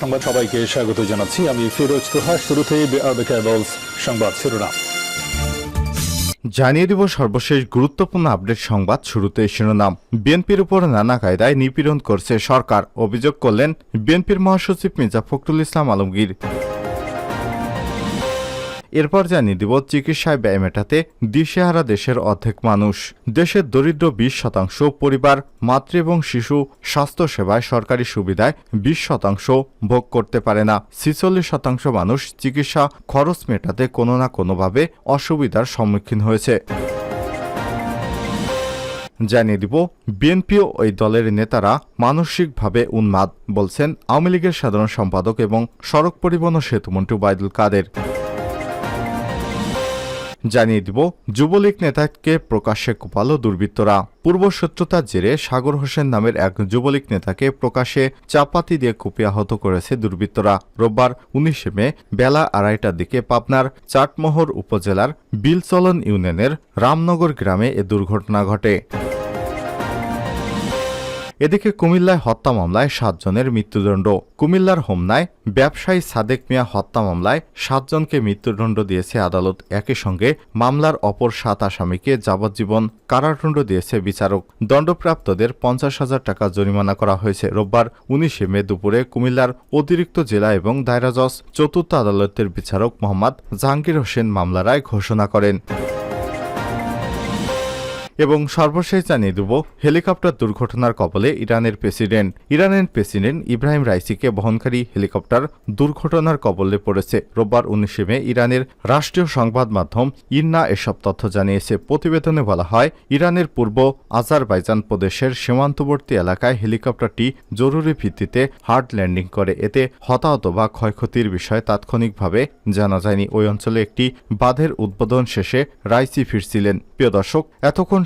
সংবাদ সবাইকে স্বাগত জানাচ্ছি। আমি ফিরোজ তোহা শুরুতেই সংবাদ শিরোনাম। জানিয়ে দিব সর্বশেষ গুরুত্বপূর্ণ আপডেট সংবাদ শুরুতে শিরোনাম। বিএনপির উপর নানা কায়দায় নিপীড়ন করছে সরকার। অভিযোগ করলেন, বিএনপির মহাসচিব মির্জা ফখরুল ইসলাম আলমগীর। এরপর জানিয়ে দিব চিকিৎসায় ব্যয় মেটাতে দিশেহারা দেশের অর্ধেক মানুষ। দেশের দরিদ্র বিশ শতাংশ পরিবার, মাতৃ এবং শিশু স্বাস্থ্য সেবায় সরকারি সুবিধায় বিশ শতাংশ ভোগ করতে পারে না। ছিচল্লিশ শতাংশ মানুষ চিকিৎসা খরচ মেটাতে কোনো না কোনোভাবে অসুবিধার সম্মুখীন হয়েছে। জানিয়ে দিব, বিএনপি ও ওই দলের নেতারা মানসিকভাবে উন্মাদ, বলছেন আওয়ামী লীগের সাধারণ সম্পাদক এবং সড়ক পরিবহন সেতুমন্ত্রী ওবায়দুল কাদের। জানিয়ে দিব, যুবলীগ নেতাকে প্রকাশ্যে কোপালো দুর্বৃত্তরা। পূর্বশত্রুতার জেরে সাগর হোসেন নামের এক যুবলীগ নেতাকে প্রকাশ্যে চাপাতি দিয়ে কুপিয়ে আহত করেছে দুর্বৃত্তরা। রোববার উনিশে মে, বেলা আড়াইটার দিকে পাবনার চাটমোহর উপজেলার বিলচলন ইউনিয়নের রামনগর গ্রামে এ দুর্ঘটনা ঘটে। এদিকে কুমিল্লায় হত্যা মামলায় সাতজনের মৃত্যুদণ্ড। কুমিল্লার হোমনায় ব্যবসায়ী সাদেক মিয়া হত্যা মামলায় সাতজনকে মৃত্যুদণ্ড দিয়েছে আদালত। একই সঙ্গে মামলার অপর সাত আসামিকে যাবজ্জীবন কারাদণ্ড দিয়েছে বিচারক। দণ্ডপ্রাপ্তদের পঞ্চাশ হাজার টাকা জরিমানা করা হয়েছে। রোববার উনিশে মে দুপুরে কুমিল্লার অতিরিক্ত জেলা এবং দায়রা জজ চতুর্থ আদালতের বিচারক মোহাম্মদ জাহাঙ্গীর হোসেন মামলা রায় ঘোষণা করেন। এবং সর্বশেষ জানিয়ে দেব, হেলিকপ্টার দুর্ঘটনার কবলে ইরানের প্রেসিডেন্ট ইরানের প্রেসিডেন্ট ইব্রাহিম রাইসিকে বহনকারী হেলিকপ্টার দুর্ঘটনার কবলে পড়েছে। রোববার উনিশে মে ইরানের রাষ্ট্রীয় সংবাদ মাধ্যম ইন্না এসব তথ্য জানিয়েছে। প্রতিবেদনে বলা হয়, ইরানের পূর্ব আজারবাইজান প্রদেশের সীমান্তবর্তী এলাকায় হেলিকপ্টারটি জরুরি ভিত্তিতে হার্ড ল্যান্ডিং করে। এতে হতাহত বা ক্ষয়ক্ষতির বিষয়ে তাৎক্ষণিকভাবে জানা যায়নি। ওই অঞ্চলে একটি বাঁধের উদ্বোধন শেষে রাইসি ফিরছিলেন। প্রিয় দর্শক, এতক্ষণ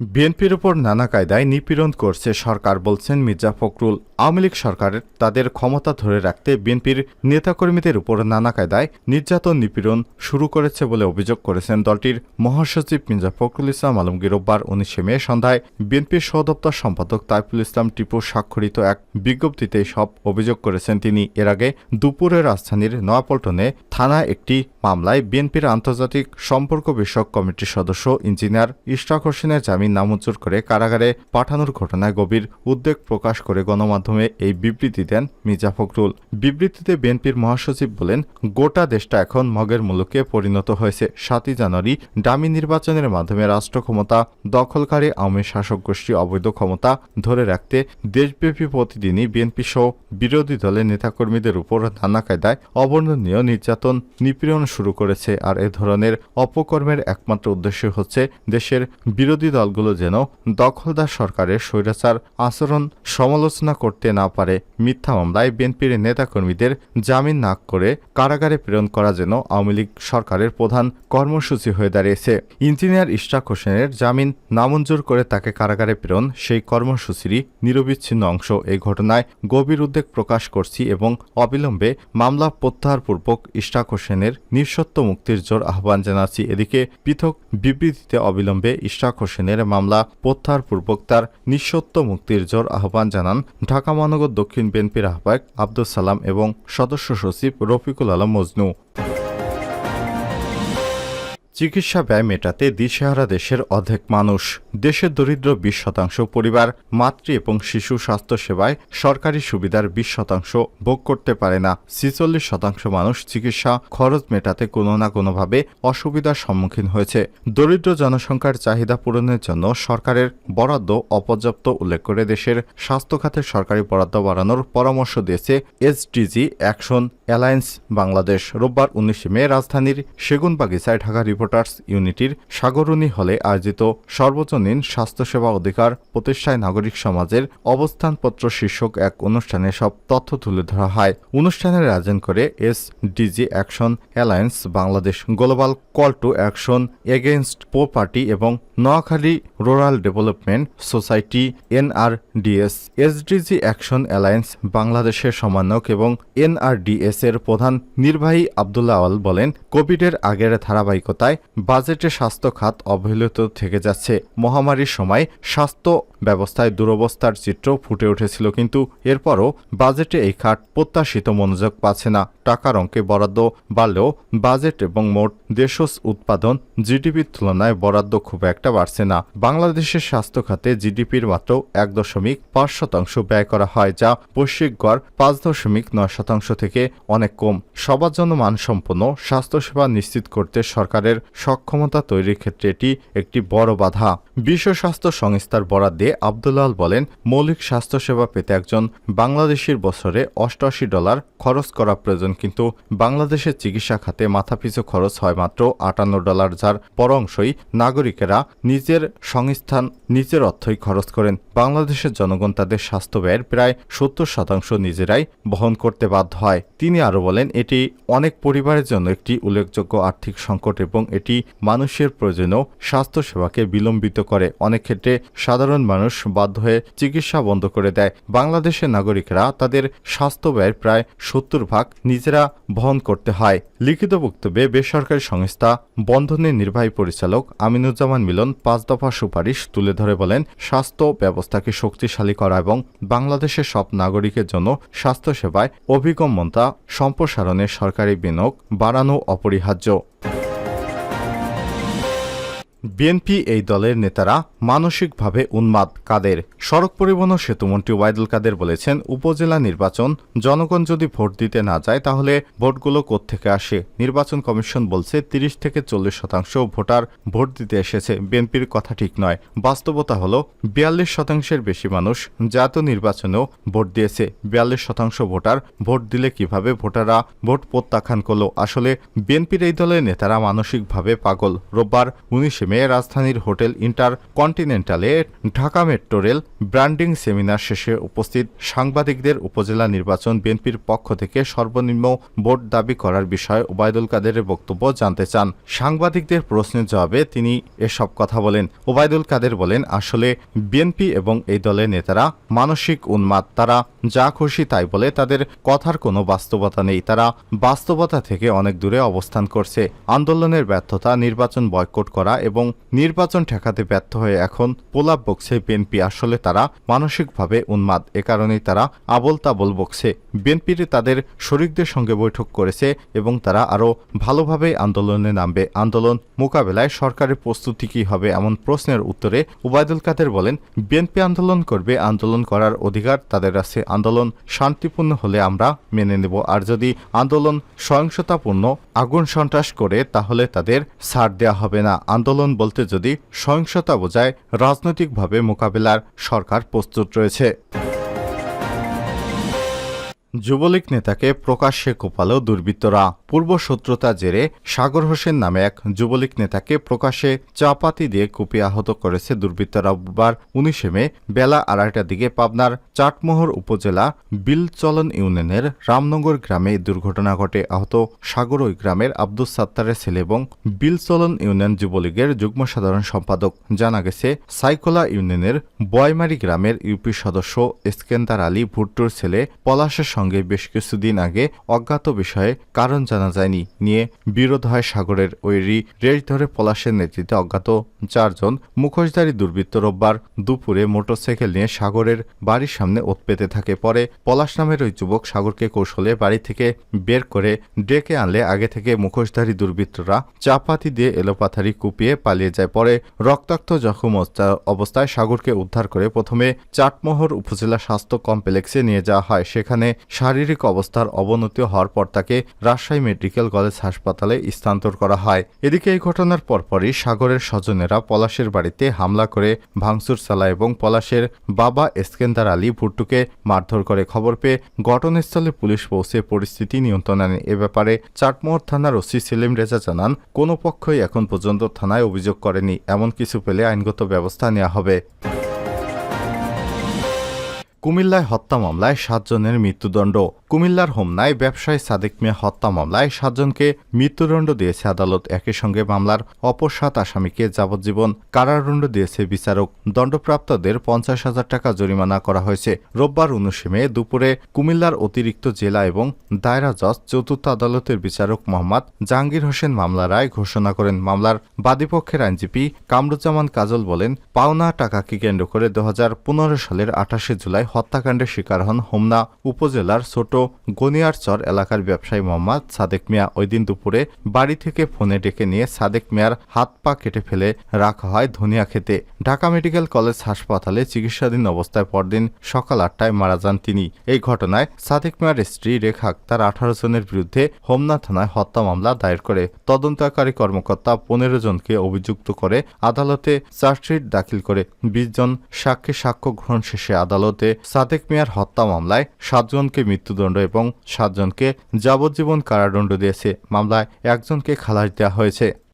বিএনপির উপর নানা কায়দায় নিপীড়ন করছে সরকার বলছেন মির্জা ফখরুল। আওয়ামী লীগ সরকারের তাদের ক্ষমতা ধরে রাখতে বিএনপির নেতাকর্মীদের উপর নানা কায়দায় নির্যাতন, নিপীড়ন শুরু করেছে বলে অভিযোগ করেছেন দলটির মহাসচিব মির্জা ফখরুল ইসলাম আলমগীর রোববার উনিশে মে সন্ধ্যায় বিএনপির সহদপ্তর সম্পাদক তাইফুল ইসলাম টিপু স্বাক্ষরিত এক বিজ্ঞপ্তিতে সব অভিযোগ করেছেন তিনি। এর আগে দুপুরে রাজধানীর নয়াপল্টনে থানায় একটি মামলায় বিএনপির আন্তর্জাতিক সম্পর্ক বিষয়ক কমিটির সদস্য ইঞ্জিনিয়ার ইশরাক হোসেনের জামিন নামঞ্জুর করে কারাগারে পাঠানোর ঘটনায় গভীর উদ্বেগ প্রকাশ করে গণমাধ্যমে এই বিবৃতি দেন মির্জা ফখরুল। বিবৃতিতে বিএনপির মহাসচিব বলেন, গোটা দেশটা এখন মগের মুলুকে পরিণত হয়েছে। সাতই জানুয়ারি ডামি নির্বাচনের মাধ্যমে রাষ্ট্র ক্ষমতা দখলকারী আওয়ামী শাসক গোষ্ঠী অবৈধ ক্ষমতা ধরে রাখতে দেশব্যাপী প্রতিদিনই বিএনপি সহ বিরোধী দলের নেতাকর্মীদের উপর নানা কায়দায় অবর্ণনীয় নির্যাতন নিপীড়ন শুরু করেছে। আর এ ধরনের অপকর্মের একমাত্র উদ্দেশ্য হচ্ছে দেশের বিরোধী দলগুলো যেন দখলদার সরকারের স্বৈরাচার আচরণ সমালোচনা করতে না পারে, মিথ্যা মামলায় বিএনপির নেতাকর্মীদের জামিন না করে কারাগারে প্রেরণ করা যেন আওয়ামী লীগ সরকারের প্রধান কর্মসূচি হয়ে দাঁড়িয়েছে। ইঞ্জিনিয়ার ইশরাক হোসেনের জামিন নামঞ্জুর করে তাকে কারাগারে প্রেরণ, সেই কর্মসূচিরই নিরবিচ্ছিন্ন অংশ। এই ঘটনায় গভীর উদ্বেগ প্রকাশ করছি এবং অবিলম্বে মামলা প্রত্যাহারপূর্বক ইশরাক হোসেনের নিঃসত্ব মুক্তির জোর আহ্বান জানাচ্ছি। এদিকে পৃথক বিবৃতিতে অবিলম্বে ইশরাক হোসেনের মামলা প্রত্যার তার নিঃসত্ব মুক্তির জোর আহ্বান জানান ঢাকা মহানগর দক্ষিণ বিএনপির আহ্বায়ক আব্দুল সালাম এবং সদস্য সচিব রফিকুল আলম মজনু। চিকিৎসা ব্যয় মেটাতে দিশেহারা দেশের অর্ধেক মানুষ। দেশের দরিদ্র বিশ শতাংশ পরিবার, মাতৃ এবং শিশু স্বাস্থ্য সেবায় সরকারি সুবিধার বিশ শতাংশ ভোগ করতে পারে না। ছিচল্লিশ শতাংশ মানুষ চিকিৎসা খরচ মেটাতে কোনো না কোনোভাবে অসুবিধার সম্মুখীন হয়েছে। দরিদ্র জনসংখ্যার চাহিদা পূরণের জন্য সরকারের বরাদ্দ অপর্যাপ্ত উল্লেখ করে দেশের স্বাস্থ্য খাতের সরকারি বরাদ্দ বাড়ানোর পরামর্শ দিয়েছে এসডিজি অ্যাকশন অ্যালায়েন্স বাংলাদেশ। রোববার উনিশে মে রাজধানীর সেগুনবাগিচায় ঢাকা রিপোর্ট রিপোর্টার্স ইউনিটির সাগরণী হলে আয়োজিত সর্বজনীন স্বাস্থ্যসেবা অধিকার প্রতিষ্ঠায় নাগরিক সমাজের অবস্থানপত্র শীর্ষক এক অনুষ্ঠানে সব তথ্য তুলে ধরা হয়। অনুষ্ঠানের আয়োজন করে SDG action alliance, Bangladesh global call to action against poverty এবং Noakhali rural development society NRDS. SDG action alliance বাংলাদেশের সমন্বয়ক এবং এনআরডিএস এর প্রধান নির্বাহী আবদুল্লাহ বলেন, কোভিডের আগের ধারাবাহিকতায় বাজেটে স্বাস্থ্য খাত অবহেলিত থেকে যাচ্ছে। মহামারীর সময় স্বাস্থ্য ব্যবস্থায় দুরবস্থার চিত্র ফুটে উঠেছিল কিন্তু এরপরও বাজেটে এই খাত প্রত্যাশিত মনোযোগ পাচ্ছে না। টাকার অঙ্কে বরাদ্দ বাড়লেও বাজেট এবং মোট দেশজ উৎপাদন জিডিপির তুলনায় বরাদ্দ খুব একটা বাড়ছে না। বাংলাদেশের স্বাস্থ্য খাতে জিডিপির মাত্র এক দশমিক পাঁচ শতাংশ ব্যয় করা হয়, যা বৈশ্বিক গড় পাঁচ দশমিক নয় শতাংশ থেকে অনেক কম। সবার জন্য মানসম্পন্ন স্বাস্থ্যসেবা নিশ্চিত করতে সরকারের সক্ষমতা তৈরির ক্ষেত্রে এটি একটি বড় বাধা। বিশ্ব স্বাস্থ্য সংস্থার বরাদ্দে আব্দুল্লাল বলেন, মৌলিক স্বাস্থ্যসেবা পেতে একজন বাংলাদেশির বছরে অষ্টআশি ডলার খরচ করা প্রয়োজন, কিন্তু বাংলাদেশের চিকিৎসা খাতে মাথাপিছু খরচ হয় মাত্র আটান্ন ডলার, যার বড় অংশই নাগরিকেরা নিজের সংস্থান, নিজের অর্থই খরচ করেন। বাংলাদেশের জনগণ তাদের স্বাস্থ্য ব্যয়ের প্রায় সত্তর শতাংশ নিজেরাই বহন করতে বাধ্য হয়। তিনি আরও বলেন, এটি অনেক পরিবারের জন্য একটি উল্লেখযোগ্য আর্থিক সংকট এবং এটি মানুষের প্রয়োজনীয় স্বাস্থ্যসেবাকে বিলম্বিত করে। অনেক ক্ষেত্রে সাধারণ মানুষ বাধ্য হয়ে চিকিৎসা বন্ধ করে দেয়। বাংলাদেশের নাগরিকরা তাদের স্বাস্থ্য ব্যয়ের প্রায় সত্তর ভাগ নিজেরা বহন করতে হয়। লিখিত বক্তব্যে বেসরকারি সংস্থা বন্ধনের নির্বাহী পরিচালক আমিনুজ্জামান মিলন পাঁচ দফা সুপারিশ তুলে ধরে বলেন, স্বাস্থ্য ব্যবস্থাকে শক্তিশালী করা এবং বাংলাদেশের সব নাগরিকের জন্য স্বাস্থ্যসেবায় অভিগমনতা সম্প্রসারণে সরকারি বিনিয়োগ বাড়ানো অপরিহার্য। বিএনপি এই দলের নেতারা মানসিকভাবে উন্মাদ। কাদের সড়ক পরিবহন সেতুমন্ত্রী ওয়াইদুল কাদের বলেছেন, উপজেলা নির্বাচন, জনগণ যদি ভোট দিতে না যায়, তাহলে ভোটগুলো কোত্থেকে আসে? নির্বাচন কমিশন বলছে, তিরিশ থেকে চল্লিশ শতাংশ ভোটার ভোট দিতে এসেছে। বিএনপির কথা ঠিক নয়। বাস্তবতা হলো, বিয়াল্লিশ শতাংশের বেশি মানুষ জাতীয় নির্বাচনেও ভোট দিয়েছে। বিয়াল্লিশ শতাংশ ভোটার ভোট দিলে কীভাবে ভোটাররা ভোট প্রত্যাখ্যান করল? আসলে বিএনপির এই দলের নেতারা মানসিকভাবে পাগল। রোববার উনিশে মে রাজধানীর হোটেল ইন্টার কন্টিনেন্টালে Dhaka metro rail branding seminar শেষে উপস্থিত সাংবাদিকদের উপজেলা নির্বাচন বিএনপির পক্ষ থেকে সর্বনিম্ন ভোট দাবি করার বিষয়ে ওবায়দুল কাদেরের বক্তব্য জানতে চান। সাংবাদিকদের প্রশ্নের জবাবে তিনি এসব কথা বলেন। ওবায়দুল কাদের বলেন, আসলে বিএনপি এবং এই দলের নেতারা মানসিক উন্মাদ। তারা যা খুশি তাই বলে, তাদের কথার কোনো বাস্তবতা নেই। তারা বাস্তবতা থেকে অনেক দূরে অবস্থান করছে। আন্দোলনের ব্যর্থতা, নির্বাচন বয়কট করা এবং নির্বাচন ঠেকাতে ব্যর্থ হয়ে এখন পোলাপ বকছে বিএনপি। আসলে তারা মানসিকভাবে উন্মাদ। এ কারণেই তারা আবল তাবল বকছে বিএনপির তাদের শরিকদের সঙ্গে বৈঠক করেছে এবং তারা আরও ভালোভাবে আন্দোলনে নামবে। আন্দোলন মোকাবেলায় সরকারের প্রস্তুতি কী হবে এমন প্রশ্নের উত্তরে উবায়দুল কাদের বলেন, বিএনপি আন্দোলন করবে, আন্দোলন করার অধিকার তাদের আছে। আন্দোলন শান্তিপূর্ণ হলে আমরা মেনে নেব। আর যদি আন্দোলন সহিংসতাপূর্ণ, আগুন সন্ত্রাস করে, তাহলে তাদের ছাড় দেওয়া হবে না। আন্দোলন বলতে যদি সহিংসতা বোঝায় রাজনৈতিকভাবে মোকাবেলার সরকার প্রস্তুত রয়েছে। যুবলীগ নেতাকে প্রকাশ্যে কোপালো দুর্বৃত্তরা। পূর্ব শত্রুতা জেরে সাগর হোসেন নামে এক যুবলীগ নেতাকে প্রকাশ্যে চাপাতি দিয়ে কুপিয়ে আহত করেছে দুর্বৃত্তরা। বুধবার উনিশে মে, বেলা আড়াইটার দিকে পাবনার চাটমোহর উপজেলা বিলচলন ইউনিয়নের রামনগর গ্রামে এই দুর্ঘটনা ঘটে। আহত সাগর ওই গ্রামের আব্দুস সাত্তারের ছেলে এবং বিলচলন ইউনিয়ন যুবলীগের যুগ্ম সাধারণ সম্পাদক। জানা গেছে, সাইকোলা ইউনিয়নের বয়মারি গ্রামের ইউপি সদস্য ইস্কেন্দার আলী ভুট্টোর ছেলে পলাশের বেশ কিছুদিন আগে অজ্ঞাত বিষয়ে কারণ জানা যায়নি। নিয়ে বিরোধ হয় সাগরের ওই রি- রেস ধরে পলাশের নেতৃত্বে অজ্ঞাত চারজন মুখোশধারী দুর্বৃত্ত রোববার দুপুরে মোটরসাইকেল নিয়ে সাগরের বাড়ির সামনে ওত পেতে থাকে। পরে পলাশ নামের ওই যুবক সাগরকে কৌশলে বাড়ি থেকে বের করে ডেকে আনলে আগে থেকে মুখোশধারী দুর্বৃত্তরা চাপাতি দিয়ে এলোপাথারি কুপিয়ে পালিয়ে যায়। পরে রক্তাক্ত জখম অবস্থা- অবস্থায় সাগরকে উদ্ধার করে প্রথমে চাটমোহর উপজেলা স্বাস্থ্য কমপ্লেক্সে নিয়ে যাওয়া হয়। সেখানে শারীরিক অবস্থার অবনতি হওয়ার পর তাকে রাজশাহী মেডিকেল কলেজ হাসপাতালে স্থানান্তর করা হয়। এদিকে এই ঘটনার পরপরই সাগরের স্বজনেরা পলাশের বাড়িতে হামলা করে ভাঙচুর চালায় এবং পলাশের বাবা এসকেন্দার আলী ভুট্টুকে মারধর করে খবর পেয়ে ঘটনাস্থলে পুলিশ পৌঁছে পরিস্থিতি নিয়ন্ত্রণে আনে। এ ব্যাপারে চাটমোহর থানার ওসি সেলিম রেজা জানান, কোনো পক্ষই এখন পর্যন্ত থানায় অভিযোগ করেনি। এমন কিছু পেলে আইনগত ব্যবস্থা নেওয়া হবে। কুমিল্লায় হত্যা মামলায় সাতজনের মৃত্যুদণ্ড। কুমিল্লার হোমনায় ব্যবসায়ী সাদেক মিয়া হত্যা মামলায় সাতজনকে মৃত্যুদণ্ড দিয়েছে আদালত। একই সঙ্গে মামলার অপর সাত আসামিকে যাবজ্জীবন কারাদণ্ড দিয়েছে বিচারক। দণ্ডপ্রাপ্তদের পঞ্চাশ হাজার টাকা জরিমানা করা হয়েছে। রোববার উনিশে মে দুপুরে কুমিল্লার অতিরিক্ত জেলা এবং দায়রা জজ চতুর্থ আদালতের বিচারক মোহাম্মদ জাহাঙ্গীর হোসেন মামলা রায় ঘোষণা করেন। মামলার বাদীপক্ষের আইনজীবী কামরুজ্জামান কাজল বলেন, পাওনা টাকাকে কেন্দ্র করে দু হাজার পনেরো সালের আঠাশে জুলাই হত্যাকাণ্ডের শিকার হন হোমনা উপজেলার ছোট গনিয়ারচর এলাকার ব্যবসায়ী মোহাম্মদ সাদেক মিয়া। ওই দিন দুপুরে বাড়ি থেকে ফোনে ডেকে নিয়ে সাদেক মিয়ার হাত পা কেটে ফেলে রাখা হয় ধনিয়া খেতে। ঢাকা মেডিকেল কলেজ হাসপাতালে চিকিৎসাধীন অবস্থায় পরদিন সকাল আটটায় মারা যান তিনি। এই ঘটনায় সাদেক মিয়ার স্ত্রী রেখা আক্তার আঠারো জনের বিরুদ্ধে হোমনা থানায় হত্যা মামলা দায়ের করে। তদন্তকারী কর্মকর্তা পনেরো জনকে অভিযুক্ত করে আদালতে চার্জশিট দাখিল করে। বিশ জন সাক্ষী সাক্ষ্য গ্রহণ শেষে আদালতে সাদেক মিয়ার হত্যা মামলায় সাতজনকে মৃত্যুদণ্ড এবং সাতজনকে যাবজ্জীবন কারাদণ্ড দিয়েছে। মামলায় একজনকে খালাস দেওয়া হয়েছে।